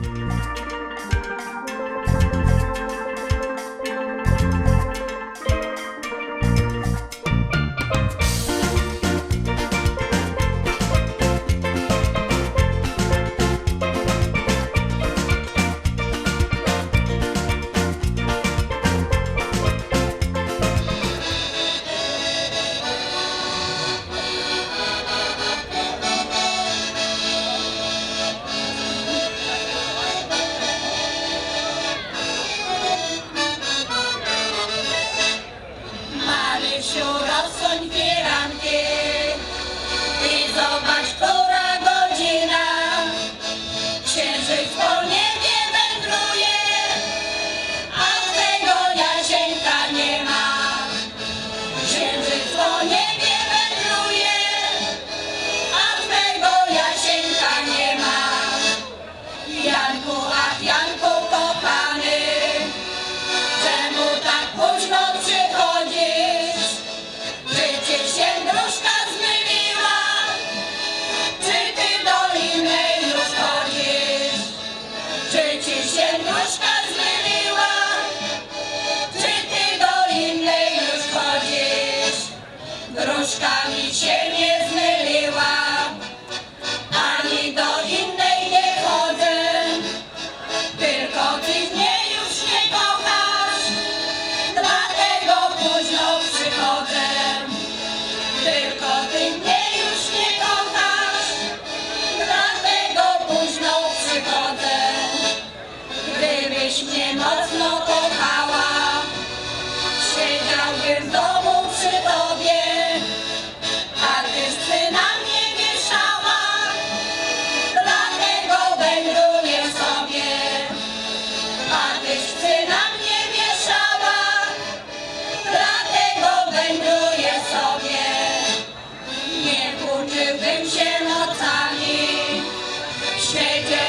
Bye. slowly. gdybyś mnie mocno kochała. Siedziałbym w domu przy tobie, a gdyż ty na mnie mieszała, dlatego wędruję w sobie. A gdyż ty na mnie mieszała, dlatego wędruję w sobie. Nie włóczyłbym się nocami, siedziałbym